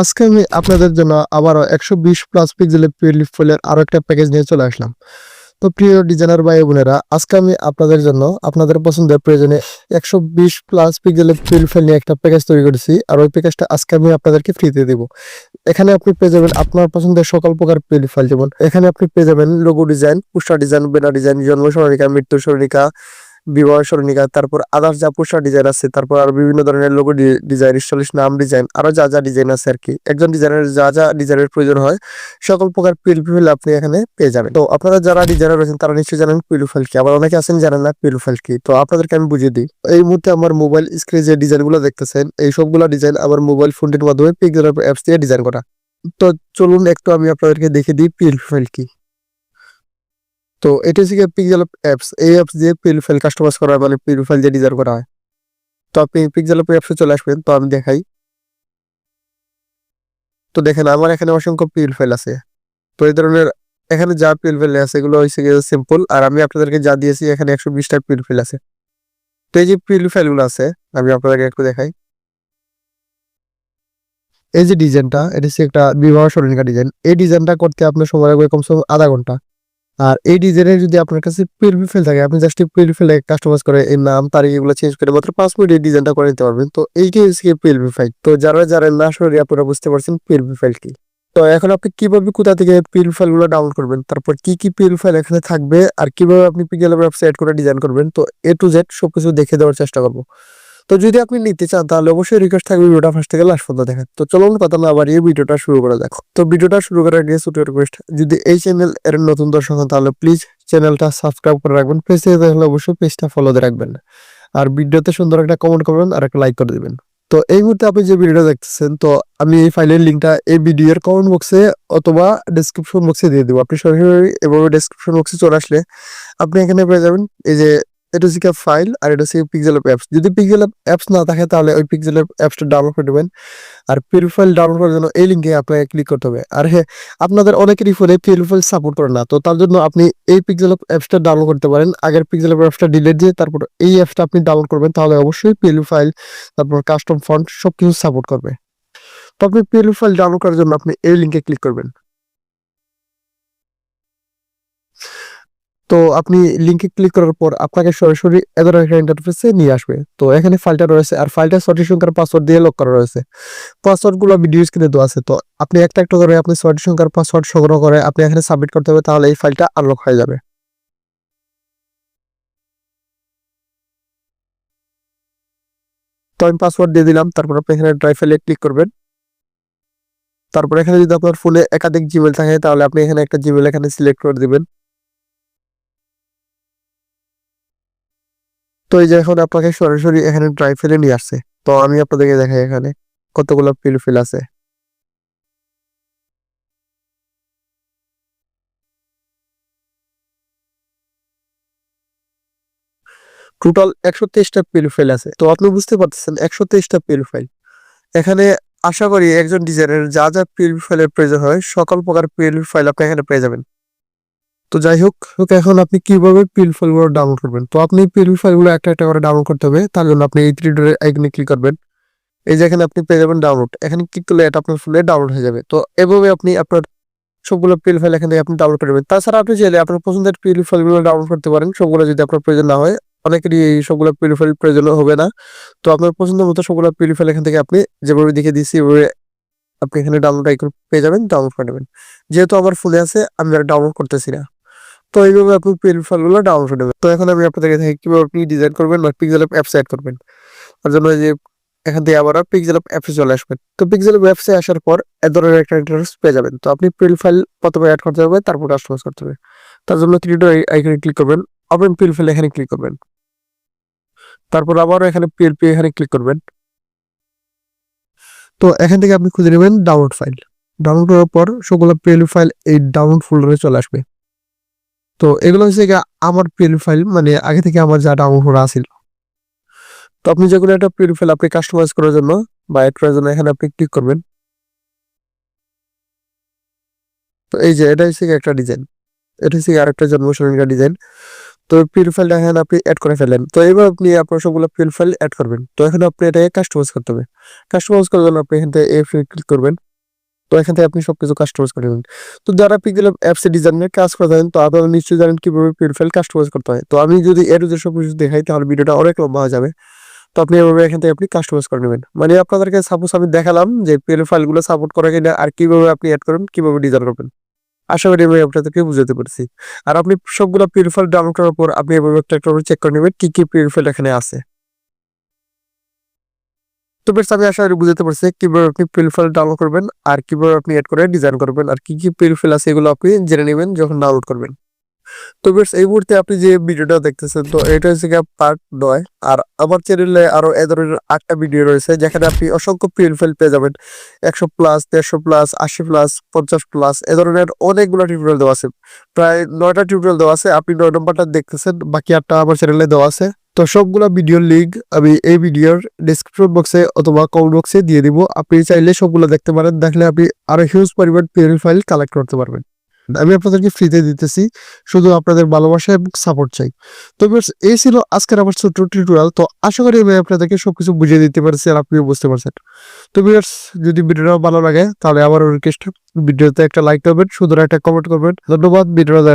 আজকে আমি আপনাদের জন্য আবারও একশো বিশ প্লাস পিক্সেলের পিএলএফ ফাইলের আরও একটা প্যাকেজ নিয়ে চলে আসলাম। তো প্রিয় ডিজাইনার ভাই বোনেরা, আজকে আমি আপনাদের জন্য আপনাদের পছন্দের প্রয়োজনে একশো বিশ প্লাস পিক্সেলের পিএলএফ ফাইল নিয়ে একটা প্যাকেজ তৈরি করেছি আর ওই প্যাকেজটা আজকে আমি আপনাদেরকে ফ্রিতে দেব। এখানে আপনি পেয়ে যাবেন আপনার পছন্দের সকল প্রকার পিএলএফ ফাইল যেমন এখানে আপনি পেয়ে যাবেন logo design, poster design, banner design জন্ম সরণিকা মৃত্যু সরণিকা বিবাহ সরণিকা, তারপর আদার্স যা পোস্টার ডিজাইন আছে, তারপর আর বিভিন্ন ধরনের লোগো ডিজাইন স্টাইলিশ নাম ডিজাইন আরও যা যা ডিজাইন আছে আর কি একজন ডিজাইনের যা যা ডিজাইনের প্রয়োজন হয়, সকল প্রকার পিলফিল আপনি এখানে পেয়ে যাবেন। তো আপনারা যারা ডিজাইনার রয়েছেন, তারা নিশ্চয়ই জানেন পিলুফাইল কি। আবার অনেকে আছেন জানেন না পিলুফাইল কি। তো আপনাদেরকে আমি বুঝিয়ে দিই, এই মুহূর্তে আমার মোবাইল স্ক্রিনে যে ডিজাইনগুলো দেখতেছেন, এই সবগুলো ডিজাইন আমার মোবাইল ফোনটির মাধ্যমে পিক্সেল অ্যাপস দিয়ে ডিজাইন করা। তো চলুন একটু আমি আপনাদেরকে দেখে দিই পিলফাইল কি। তো এটা হচ্ছে পিক্সেল অ্যাপস এই অ্যাপস দিয়ে পিল ফাইল কাস্টমাইজ করা হয় মানে পিল ফাইল দিয়ে ডিজাইন করা হয়। তো আপনি পিক্সেল অ্যাপসে চলে আসবেন, তো আমি দেখাই। তো দেখেন, আমার এখানে অসংখ্য পিল ফাইল আছে। তো এই ধরনের এখানে যা পিল ফাইল আছে, এগুলো হচ্ছে সিম্পল আর আমি আপনাদেরকে যা দিয়েছি, এখানে একশো বিশটা পিল ফাইল আছে। তো এই যে পিল ফাইলগুলো আছে, আমি আপনাদেরকে একটু দেখাই। এই যে ডিজাইনটা এটা হচ্ছে একটা বিবাহ সরণিকা ডিজাইন এই ডিজাইনটা করতে আপনার সময় লাগবে কমসে কম আধা ঘণ্টা। আর এই ডিজাইনের যদি আপনার কাছে পিলফিল থাকে, আপনি জাস্ট পিলফিল কাস্টমাইজ করে এই নাম, তারিখ এগুলো চেঞ্জ করে মাত্র পাঁচ মিনিট এই ডিজাইনটা করে নিতে পারবেন। তো এইটি হচ্ছে পিলফিল তো যারা যারা না সরি আপনারা বুঝতে পারছেন পিলফিল কি। তো এখন আপনি কীভাবে কোথা থেকে পিল ফাইলগুলো ডাউনলোড করবেন, তারপর কি কি পিল ফাইল এখানে থাকবে, আর কীভাবে আপনি পিকেল ওয়েবসাইট করে ডিজাইন করবেন, তো এ টু জেড সবকিছু দেখে দেওয়ার চেষ্টা করব। তো যদি আপনি নিতে চান, তাহলে অবশ্যই রিকোয়েস্ট থাকবে ভিডিওটা ফার্স্ট থেকে লাস্ট পর্যন্ত দেখেন। তো চলুন কথা না আবার এই ভিডিওটা শুরু করা যাক। তো ভিডিওটা শুরু করার আগে ছোট রিকোয়েস্ট যদি এই চ্যানেল এর নতুন দর্শক হন, তাহলে প্লিজ চ্যানেলটা সাবস্ক্রাইব করে রাখবেন। পেজ দেখলে অবশ্যই পেজটা ফলো দিয়ে রাখবেন। আর ভিডিওতে সুন্দর একটা কমেন্ট করবেন আর একটা লাইক করে দিবেন। তো এই মুহূর্তে আপনি যে ভিডিওটা দেখতেছেন, তো আমি এই ফাইলের লিঙ্কটা এই ভিডিওর কমেন্ট বক্সে অথবা ডেসক্রিপশন বক্সে দিয়ে দেবো। আপনি সরাসরি এভাবে ডেসক্রিপশন বক্সে চলে আসলে আপনি এখানে পেয়ে যাবেন। এই যে এটা হচ্ছে ফাইল আর এটা হচ্ছে পিক্সেল অ্যাপস যদি পিক্সেল অ্যাপস না থাকে, তাহলে ওই পিক্সেল অ্যাপসটা ডাউনলোড করে নেবেন আর পিএল ফাইল ডাউনলোড করার জন্য এই লিঙ্কে আপনাকে ক্লিক করতে হবে। আর হ্যাঁ আপনাদের অনেকেরই ফোনে পিএল ফাইল সাপোর্ট করে না, তো তার জন্য আপনি এই পিক্সেল অ্যাপসটা ডাউনলোড করতে পারেন। আগের পিক্সেল অ্যাপসটা ডিলিট দিয়ে তারপর এই অ্যাপসটা আপনি ডাউনলোড করবেন, তাহলে অবশ্যই পিএল ফাইল তারপর কাস্টম ফন্ট সবকিছু সাপোর্ট করবে। তো আপনি পিএল ফাইল ডাউনলোড করার জন্য আপনি এই লিঙ্কে ক্লিক করবেন। তো আপনি লিঙ্কে ক্লিক করার পর আপনাকে সরাসরি এ ধরনের একটা ইন্টারফেসে নিয়ে আসবে। তো এখানে ফাইলটা রয়েছে আর ফাইলটা সঠিক সংখ্যার পাসওয়ার্ড দিয়ে লক করা রয়েছে। পাসওয়ার্ডগুলো ভিডিও স্ক্রিনে দেওয়া আছে। তো আপনি একটা একটা করে আপনি সঠিক সংখ্যার পাসওয়ার্ড সংগ্রহ করে আপনি এখানে সাবমিট করতে হবে, তাহলে এই ফাইলটা আনলক হয়ে যাবে। তো আমি পাসওয়ার্ড দিয়ে দিলাম, তারপর আপনি এখানে ড্রাইভ ফাইলে ক্লিক করবেন। তারপর এখানে যদি আপনার ফোনে একাধিক জিমেল থাকে, তাহলে আপনি এখানে একটা জিমেল এখানে সিলেক্ট করে দিবেন। তো এই যে এখন আপনাকে সরাসরি এখানে ড্রাই ফেলে নিয়ে আসছে। তো আমি আপনাদেরকে দেখাই এখানে কতগুলো ফিল ফিল আছে। টোটাল একশো তেইশটা পিল ফাইল আছে। তো আপনি বুঝতে পারতেছেন একশো তেইশটা পিল ফাইল এখানে আশা করি একজন ডিজাইনের যা যা পিল ফাইলের প্রয়োজন হয়, সকল প্রকার পিল ফাইল আপনি এখানে পেয়ে যাবেন। তো যাই হোক, এখন আপনি কীভাবে পিল ফাইলগুলো ডাউনলোড করবেন? তো আপনি পিল ফাইলগুলো একটা একটা করে ডাউনলোড করতে হবে, তার জন্য আপনি এই থ্রি ডটের আইকনে ক্লিক করবেন। এই যে এখানে আপনি পেয়ে যাবেন ডাউনলোড এখানে ক্লিক করলে এটা আপনার ফোনে ডাউনলোড হয়ে যাবে। তো এভাবে আপনি আপনার সবগুলো পিল ফাইল এখান থেকে আপনি ডাউনলোড করবেন তাছাড়া আপনি চাইলে আপনার পছন্দের পিল ফাইলগুলো ডাউনলোড করতে পারেন, সবগুলো যদি আপনার প্রয়োজন না হয়। অনেকেরই এই সবগুলো পিল ফাইল প্রয়োজন হবে না। তো আপনার পছন্দ মতো সবগুলো পিল ফাইল এখান থেকে আপনি যেভাবে দেখে দিচ্ছি এভাবে আপনি এখানে ডাউনলোড আইকন পেয়ে যাবেন ডাউনলোড করে নেবেন। যেহেতু আমার ফোনে আছে, আমি আর ডাউনলোড করতেছি না। তো এইভাবে আপনি পিএল ফাইলগুলো ডাউনলোড নেবেন। তো এখন আমি আপনাদেরকে দেখি কীভাবে আপনি ডিজাইন করবেন বা পিক্সেল অ্যাপস অ্যাড করবেন? তার জন্য যে এখান থেকে আবার পিক্সেল অ্যাপসে চলে আসবেন। তো পিক্সেল অ্যাপসে আসার পর এ ধরনের একটা ইন্টারফেস পেয়ে যাবেন। তো আপনি পিএল ফাইল প্রথমে অ্যাড করতে হবে, তারপর কাস্টমাইজ করতে হবে। তার জন্য থ্রি ডট আইকনে ক্লিক করবেন, আবার পিএল ফাইল এখানে ক্লিক করবেন। তারপর আবারও এখানে পিএলপি এখানে ক্লিক করবেন। তো এখান থেকে আপনি খুঁজে নেবেন ডাউনলোড ফাইল ডাউনলোড করার পর সবগুলো পিএল ফাইল এই ডাউনলোড ফোল্ডারে চলে আসবে। তো এগুলো হচ্ছে আমার পিএল ফাইল মানে আগে থেকে আমার যা ডাউনলোড আছিল। তো আপনি যে কোনো একটা পিএল ফাইল আপনি কাস্টমাইজ করার জন্য বা এড করার জন্য এখানে আপনি ক্লিক করবেন। তো এই যে এটা হচ্ছে একটা ডিজাইন এটা হচ্ছে আরেকটা জন্ম সরণিকা ডিজাইন তো পিএল ফাইলটা এখানে আপনি অ্যাড করে ফেলেন তো এবার আপনি আপনার সবগুলো পিএল ফাইল অ্যাড করবেন। তো এখন আপনি এটাকে কাস্টমাইজ করতে হবে। কাস্টমাইজ করার জন্য আপনি এখান থেকে এফ ক্লিক করবেন। তো এখান থেকে আপনি সবকিছু কাস্টমাইজ করে নেবেন। তো যারা পিক্সেল অ্যাপসে ডিজাইনের কাজ করে থাকেন, তো আপনারা নিশ্চয়ই জানেন কীভাবে পিএল ফাইল কাস্টমাইজ করতে হয়। তো আমি যদি এর যে সব কিছু দেখাই, তাহলে ভিডিওটা অনেক লম্বা হয়ে যাবে। তো আপনি এভাবে এখান থেকে আপনি কাস্টমাইজ করে নেবেন। মানে আপনাদেরকে সাপোজ আমি দেখালাম যে পিএল ফাইলগুলো সাপোর্ট করে কিনা, আর কীভাবে আপনি অ্যাড করবেন, কীভাবে ডিজাইন করবেন। আশা করি আমি আপনাদেরকে বুঝাতে পারছি। আর আপনি সবগুলো পিএল ফাইল ডাউনলোড করার পর আপনি এভাবে একটা চেক করে নেবেন, কি কি পিএল ফাইল এখানে আছে। তো বেশ আমি আশা করি বুঝতে পারছি কীভাবে আপনি পিএল ফাইল ডাউনলোড করবেন আর কীভাবে আপনি এড করে ডিজাইন করবেন আর কি কি পিএল ফাইল আছে এগুলো আপনি জেনে নেবেন যখন ডাউনলোড করবেন। তো বেশ এই মুহূর্তে আপনি যে ভিডিওটা দেখতেছেন, তো এটা হচ্ছে পার্ট নয় আর আমার চ্যানেলে আরও এ ধরনের আটটা ভিডিও রয়েছে যেখানে আপনি অসংখ্য পিএল ফাইল পেয়ে যাবেন। একশো প্লাস দেড়শো প্লাস আশি প্লাস পঞ্চাশ প্লাস এ ধরনের অনেকগুলো টিউটোরিয়াল দেওয়া আছে। প্রায় নয়টা টিউটোরিয়াল দেওয়া আছে। আপনি নয় নম্বরটা দেখতেছেন, বাকি আটটা আমার চ্যানেলে দেওয়া আছে। তো সবগুলা ভিডিওর লিঙ্ক আমি এই ভিডিওর ডিসক্রিপশন বক্সে অথবা কমেন্ট বক্সে দিয়ে দিব। আপনি চাইলে সবগুলো দেখতে পারেন, দেখলে আপনি আরও হিউজ পরিমাণ পিএল ফাইল কালেক্ট করতে পারবেন। আমি আপনাদেরকে ফ্রিতে দিতেছি, শুধু আপনাদের ভালোবাসা এবং সাপোর্ট চাই। তো এই ছিল আজকের আমার ছোট্ট টিউটোরিয়াল তো আশা করি আমি আপনাদেরকে সবকিছু বুঝিয়ে দিতে পারছি আর আপনিও বুঝতে পারছেন। তো ভিউয়ার্স যদি ভিডিওটা ভালো লাগে, তাহলে আমার রিকোয়েস্ট ভিডিওতে একটা লাইক করবেন, সুন্দর একটা কমেন্ট করবেন। ধন্যবাদ ভিডিওটা।